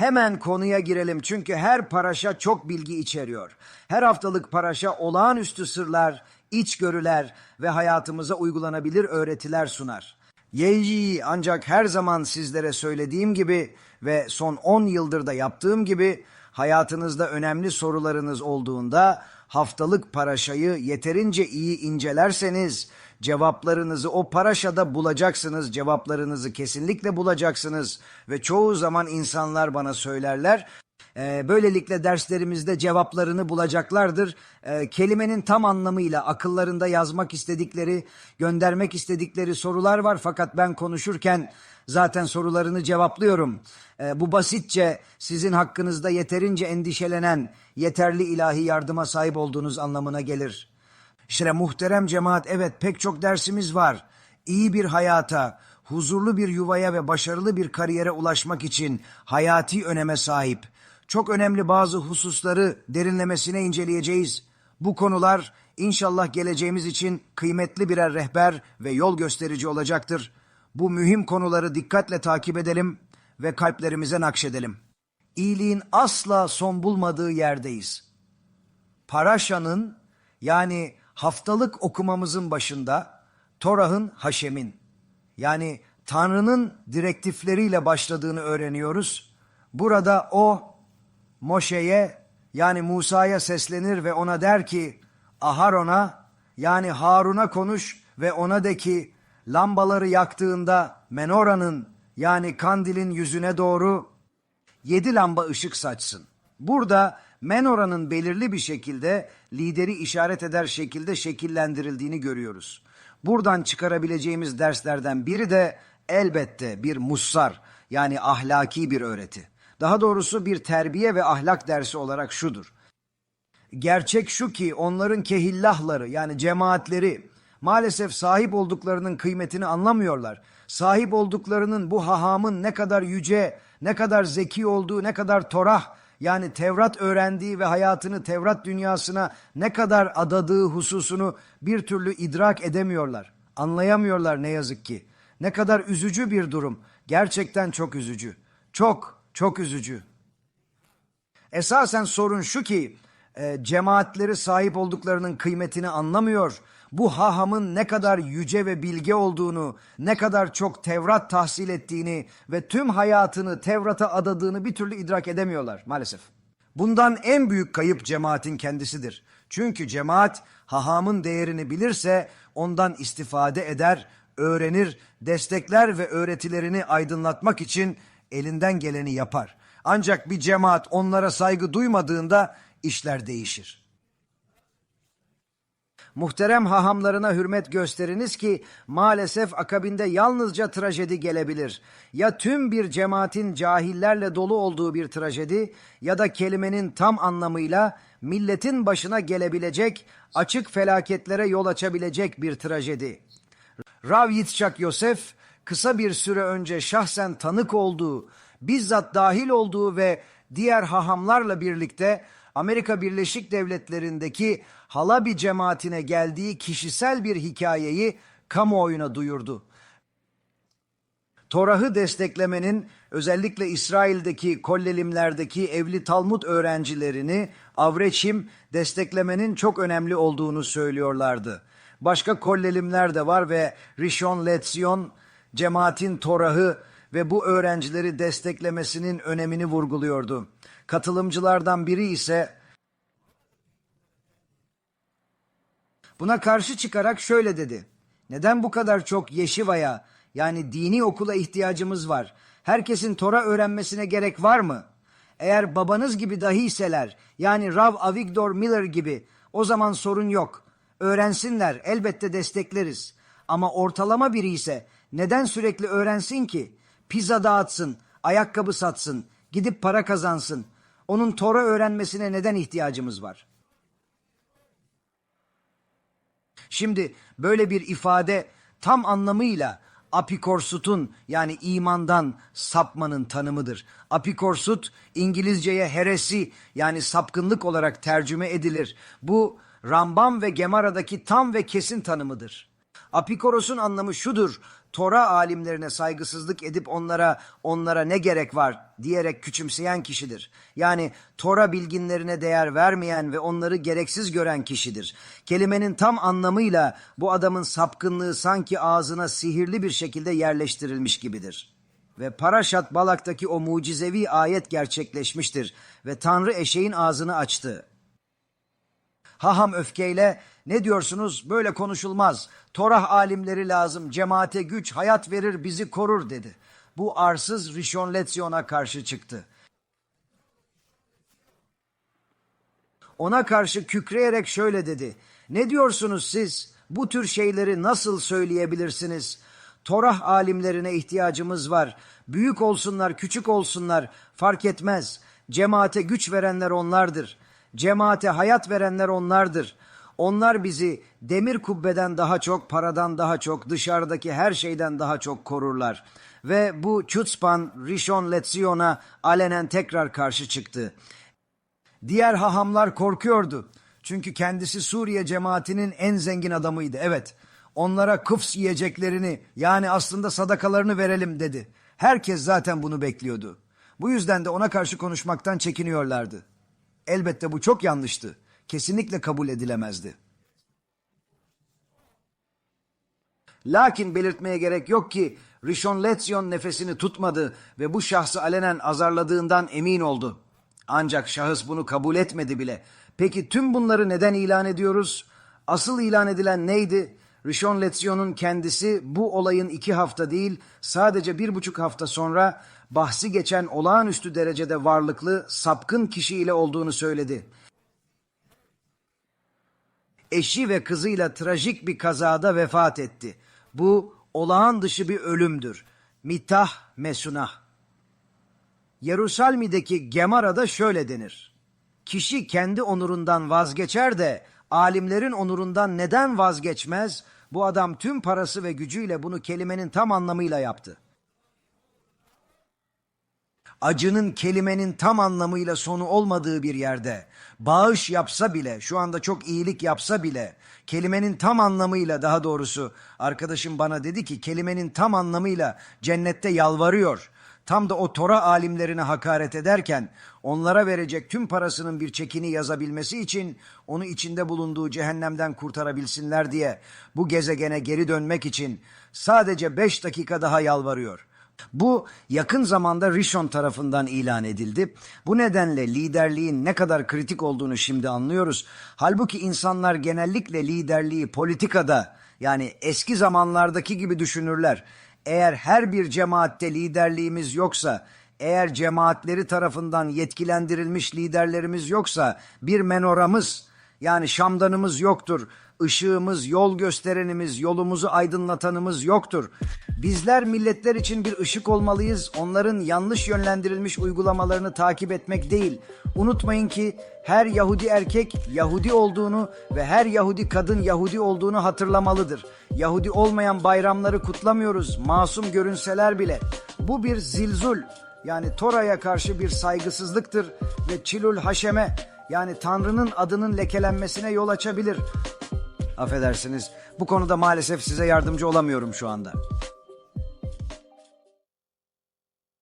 Hemen konuya girelim çünkü her paraşa çok bilgi içeriyor. Her haftalık paraşa olağanüstü sırlar, içgörüler ve hayatımıza uygulanabilir öğretiler sunar. Yeyi ancak her zaman sizlere söylediğim gibi ve son 10 yıldır da yaptığım gibi hayatınızda önemli sorularınız olduğunda haftalık paraşayı yeterince iyi incelerseniz cevaplarınızı o paraşada bulacaksınız. Cevaplarınızı kesinlikle bulacaksınız ve çoğu zaman insanlar bana söylerler. Ee, böylelikle derslerimizde cevaplarını bulacaklardır. Ee, kelimenin tam anlamıyla akıllarında yazmak istedikleri, göndermek istedikleri sorular var. Fakat ben konuşurken zaten sorularını cevaplıyorum. Ee, bu basitçe sizin hakkınızda yeterince endişelenen, yeterli ilahi yardıma sahip olduğunuz anlamına gelir. İşte muhterem cemaat evet pek çok dersimiz var. İyi bir hayata, huzurlu bir yuvaya ve başarılı bir kariyere ulaşmak için hayati öneme sahip. Çok önemli bazı hususları derinlemesine inceleyeceğiz. Bu konular inşallah geleceğimiz için kıymetli birer rehber ve yol gösterici olacaktır. Bu mühim konuları dikkatle takip edelim ve kalplerimize nakşedelim. İyiliğin asla son bulmadığı yerdeyiz. Paraşa'nın yani haftalık okumamızın başında Torah'ın Haşem'in yani Tanrı'nın direktifleriyle başladığını öğreniyoruz. Burada o Moşe'ye yani Musa'ya seslenir ve ona der ki Aharon'a yani Harun'a konuş ve ona de ki lambaları yaktığında menora'nın yani kandilin yüzüne doğru yedi lamba ışık saçsın. Burada menora'nın belirli bir şekilde lideri işaret eder şekilde şekillendirildiğini görüyoruz. Buradan çıkarabileceğimiz derslerden biri de elbette bir mussar yani ahlaki bir öğreti. Daha doğrusu bir terbiye ve ahlak dersi olarak şudur. Gerçek şu ki onların kehillahları yani cemaatleri maalesef sahip olduklarının kıymetini anlamıyorlar. Sahip olduklarının bu hahamın ne kadar yüce, ne kadar zeki olduğu, ne kadar torah yani Tevrat öğrendiği ve hayatını Tevrat dünyasına ne kadar adadığı hususunu bir türlü idrak edemiyorlar. Anlayamıyorlar ne yazık ki. Ne kadar üzücü bir durum. Gerçekten çok üzücü. Çok, çok üzücü. Esasen sorun şu ki e, cemaatleri sahip olduklarının kıymetini anlamıyor. Bu hahamın ne kadar yüce ve bilge olduğunu, ne kadar çok Tevrat tahsil ettiğini ve tüm hayatını Tevrat'a adadığını bir türlü idrak edemiyorlar maalesef. Bundan en büyük kayıp cemaatin kendisidir. Çünkü cemaat hahamın değerini bilirse ondan istifade eder, öğrenir, destekler ve öğretilerini aydınlatmak için elinden geleni yapar. Ancak bir cemaat onlara saygı duymadığında işler değişir. Muhterem hahamlarına hürmet gösteriniz ki maalesef akabinde yalnızca trajedi gelebilir. Ya tüm bir cemaatin cahillerle dolu olduğu bir trajedi ya da kelimenin tam anlamıyla milletin başına gelebilecek açık felaketlere yol açabilecek bir trajedi. Rav Yitzchak Yosef kısa bir süre önce şahsen tanık olduğu, bizzat dahil olduğu ve diğer hahamlarla birlikte Amerika Birleşik Devletleri'ndeki Halabi cemaatine geldiği kişisel bir hikayeyi kamuoyuna duyurdu. Torah'ı desteklemenin özellikle İsrail'deki kollelimlerdeki evli Talmud öğrencilerini Avreçim desteklemenin çok önemli olduğunu söylüyorlardı. Başka kollelimler de var ve Rishon Lezion cemaatin Torah'ı ve bu öğrencileri desteklemesinin önemini vurguluyordu. Katılımcılardan biri ise buna karşı çıkarak şöyle dedi. Neden bu kadar çok yeşivaya yani dini okula ihtiyacımız var? Herkesin Tora öğrenmesine gerek var mı? Eğer babanız gibi dahiyseler yani Rav Avigdor Miller gibi o zaman sorun yok. Öğrensinler elbette destekleriz. Ama ortalama biri ise neden sürekli öğrensin ki? Pizza dağıtsın, ayakkabı satsın, gidip para kazansın. Onun Tora öğrenmesine neden ihtiyacımız var? Şimdi böyle bir ifade tam anlamıyla apikorsutun yani imandan sapmanın tanımıdır. Apikorsut İngilizceye heresi yani sapkınlık olarak tercüme edilir. Bu Rambam ve Gemara'daki tam ve kesin tanımıdır. Apikoros'un anlamı şudur. Tora alimlerine saygısızlık edip onlara onlara ne gerek var diyerek küçümseyen kişidir. Yani Tora bilginlerine değer vermeyen ve onları gereksiz gören kişidir. Kelimenin tam anlamıyla bu adamın sapkınlığı sanki ağzına sihirli bir şekilde yerleştirilmiş gibidir. Ve Paraşat Balak'taki o mucizevi ayet gerçekleşmiştir ve Tanrı eşeğin ağzını açtı. Haham öfkeyle ne diyorsunuz böyle konuşulmaz. Torah alimleri lazım, cemaate güç, hayat verir, bizi korur dedi. Bu arsız Rishon Lezyon'a karşı çıktı. Ona karşı kükreyerek şöyle dedi. Ne diyorsunuz siz? Bu tür şeyleri nasıl söyleyebilirsiniz? Torah alimlerine ihtiyacımız var. Büyük olsunlar, küçük olsunlar fark etmez. Cemaate güç verenler onlardır. Cemaate hayat verenler onlardır. Onlar bizi demir kubbeden daha çok, paradan daha çok, dışarıdaki her şeyden daha çok korurlar. Ve bu Chutzpan, Rishon Letzion'a alenen tekrar karşı çıktı. Diğer hahamlar korkuyordu. Çünkü kendisi Suriye cemaatinin en zengin adamıydı. Evet, onlara kıfs yiyeceklerini yani aslında sadakalarını verelim dedi. Herkes zaten bunu bekliyordu. Bu yüzden de ona karşı konuşmaktan çekiniyorlardı. Elbette bu çok yanlıştı. Kesinlikle kabul edilemezdi. Lakin belirtmeye gerek yok ki Rishon Letzion nefesini tutmadı ve bu şahsı alenen azarladığından emin oldu. Ancak şahıs bunu kabul etmedi bile. Peki tüm bunları neden ilan ediyoruz? Asıl ilan edilen neydi? Rishon Letzion'un kendisi bu olayın iki hafta değil sadece bir buçuk hafta sonra bahsi geçen olağanüstü derecede varlıklı sapkın kişiyle olduğunu söyledi. Eşi ve kızıyla trajik bir kazada vefat etti. Bu olağan dışı bir ölümdür. Mitah mesunah. Yerusalmi'deki Gemara'da şöyle denir. Kişi kendi onurundan vazgeçer de alimlerin onurundan neden vazgeçmez? Bu adam tüm parası ve gücüyle bunu kelimenin tam anlamıyla yaptı. Acının kelimenin tam anlamıyla sonu olmadığı bir yerde, bağış yapsa bile, şu anda çok iyilik yapsa bile, kelimenin tam anlamıyla daha doğrusu arkadaşım bana dedi ki kelimenin tam anlamıyla cennette yalvarıyor. Tam da o Tora alimlerine hakaret ederken onlara verecek tüm parasının bir çekini yazabilmesi için onu içinde bulunduğu cehennemden kurtarabilsinler diye bu gezegene geri dönmek için sadece beş dakika daha yalvarıyor. Bu yakın zamanda Rishon tarafından ilan edildi. Bu nedenle liderliğin ne kadar kritik olduğunu şimdi anlıyoruz. Halbuki insanlar genellikle liderliği politikada yani eski zamanlardaki gibi düşünürler. Eğer her bir cemaatte liderliğimiz yoksa, eğer cemaatleri tarafından yetkilendirilmiş liderlerimiz yoksa bir menoramız yani şamdanımız yoktur, ışığımız, yol gösterenimiz, yolumuzu aydınlatanımız yoktur. Bizler milletler için bir ışık olmalıyız. Onların yanlış yönlendirilmiş uygulamalarını takip etmek değil. Unutmayın ki her Yahudi erkek Yahudi olduğunu ve her Yahudi kadın Yahudi olduğunu hatırlamalıdır. Yahudi olmayan bayramları kutlamıyoruz. Masum görünseler bile. Bu bir zilzul yani Tora'ya karşı bir saygısızlıktır ve Çilul Haşem'e yani Tanrı'nın adının lekelenmesine yol açabilir. Affedersiniz bu konuda maalesef size yardımcı olamıyorum şu anda.